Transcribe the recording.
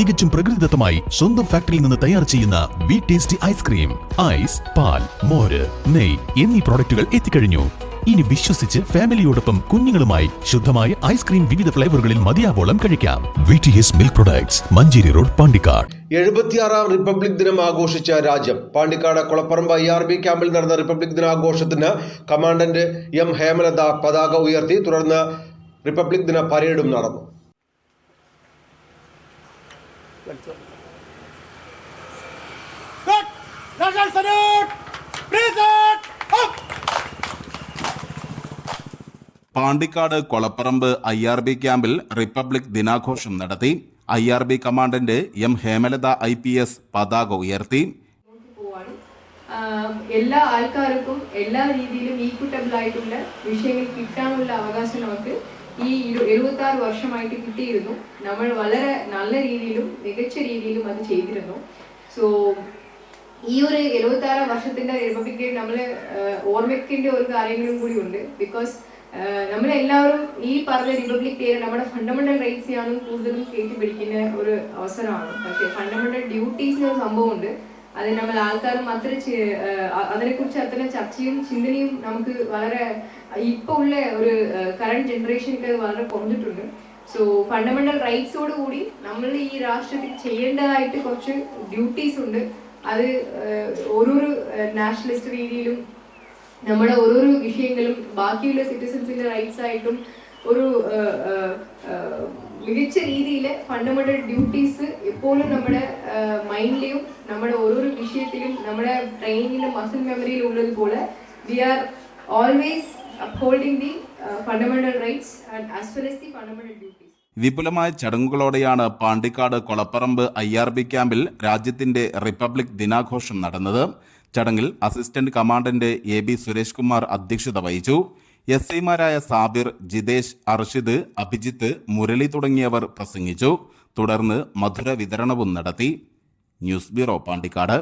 തികച്ചും പ്രകൃതിദത്തമായി സ്വന്തം ഫാക്ടറിയിൽ നിന്ന് തയ്യാർ ചെയ്യുന്ന വി ടേസ്റ്റി ഐസ്ക്രീം ഐസ് പാൽ മോര് നെയ് എന്നീ പ്രോഡക്റ്റുകൾ എത്തിക്കഴിഞ്ഞു. ഇനി വിശ്വസിച്ച് ഫാമിലിയോടൊപ്പം കുഞ്ഞുങ്ങളുമായി ശുദ്ധമായ ഐസ്ക്രീം വിവിധ ഫ്ലേവറുകളിൽ മതിയാവോളം കഴിക്കാം. V T S milk products Manjeri road Pandikkad. എഴുപത്തിയാറാം republic ദിനം ആഘോഷിച്ച രാജ്യം Pandikkad Kulapparamba I R B ക്യാമ്പിൽ നടന്ന റിപ്പബ്ലിക് ദിനാഘോഷത്തിന് കമാൻഡന്റ് എം ഹേമലത പതാക ഉയർത്തി തുടർന്ന് റിപ്പബ്ലിക് ദിന പരേഡും നടന്നു. Good. National salute. Present. Up. Pandikkad Kolapparamba I R B ക്യാമ്പിൽ റിപ്പബ്ലിക് ദിനാഘോഷം നടത്തി I R B commandant M Hemalatha I P S പതാക ഉയർത്തി എല്ലാ ആൾക്കാർക്കും എല്ലാ രീതിയിലും ഈക്വിറ്റബിൾ ആയിട്ടുള്ള വിഷയങ്ങൾ കിട്ടാനുള്ള അവകാശം നമുക്ക് ഈ എഴുപത്തി ആറ് വർഷമായിട്ട് കിട്ടിയിരുന്നു. നമ്മൾ വളരെ നല്ല രീതിയിലും മികച്ച രീതിയിലും അത് ചെയ്തിരുന്നു. സോ ഈ ഒരു എഴുപത്തി ആറാം വർഷത്തിന്റെ റിപ്പബ്ലിക് ഡേ നമ്മൾ ഓർമ്മിക്കേണ്ട ഒരു കാര്യങ്ങളും കൂടി ഉണ്ട്. ബിക്കോസ് നമ്മളെല്ലാവരും ഈ പറഞ്ഞ റിപ്പബ്ലിക് ഡേ നമ്മുടെ ഫണ്ടമെന്റൽ റൈറ്റ്സ് ആണ് കൂടുതലും കേട്ടി പിടിക്കുന്ന ഒരു അവസരമാണ്. പക്ഷേ ഫണ്ടമെന്റൽ ഡ്യൂട്ടീസ് ഒരു സംഭവമുണ്ട്. അത് നമ്മൾ ആൾക്കാരും അത്ര അതിനെ കുറിച്ച് അത്ര ചർച്ചയും ചിന്തനയും നമുക്ക് വളരെ ഇപ്പൊ ഉള്ള ഒരു കറണ്ട് ജനറേഷനൊക്കെ വളരെ കുറഞ്ഞിട്ടുണ്ട് സോ ഫണ്ടമെന്റൽ റൈറ്റ്സോട് കൂടി നമ്മൾ ഈ രാഷ്ട്രത്തിൽ ചെയ്യേണ്ടതായിട്ട് കുറച്ച് ഡ്യൂട്ടീസ് ഉണ്ട്. അത് ഓരോരോ നാഷണലിസ്റ്റ് രീതിയിലും നമ്മുടെ ഓരോരോ വിഷയങ്ങളും ബാക്കിയുള്ള സിറ്റിസൺസിന്റെ റൈറ്റ്സ് ആയിട്ടും ഒരു മികച്ച രീതിയിൽ ഫണ്ടമെന്റൽ ഡ്യൂട്ടീസ് എപ്പോഴും നമ്മുടെ മൈൻഡിലും നമ്മുടെ ഓരോരോ വിഷയത്തിലും നമ്മുടെ ട്രെയിനിങ്ങിന്റെ മസിൽ മെമ്മറിയിലും ഉള്ളതുപോലെ we are always upholding the fundamental rights and as well as the fundamental duties വിപുലമായ ചടങ്ങുകളോടെയാണ് Pandikkad Kolapparamba I R B ക്യാമ്പിൽ രാജ്യത്തിന്റെ റിപ്പബ്ലിക് ദിനാഘോഷം നടന്നത്. ചടങ്ങിൽ assistant commandant A B Suresh Kumar അധ്യക്ഷത വഹിച്ചു. എസ് ഐമാരായ സാബിർ ജിതേഷ് അർഷിദ് അഭിജിത്ത് മുരളി തുടങ്ങിയവർ പ്രസംഗിച്ചു. തുടർന്ന് മധുര വിതരണവും നടത്തി. News bureau Pandikkad.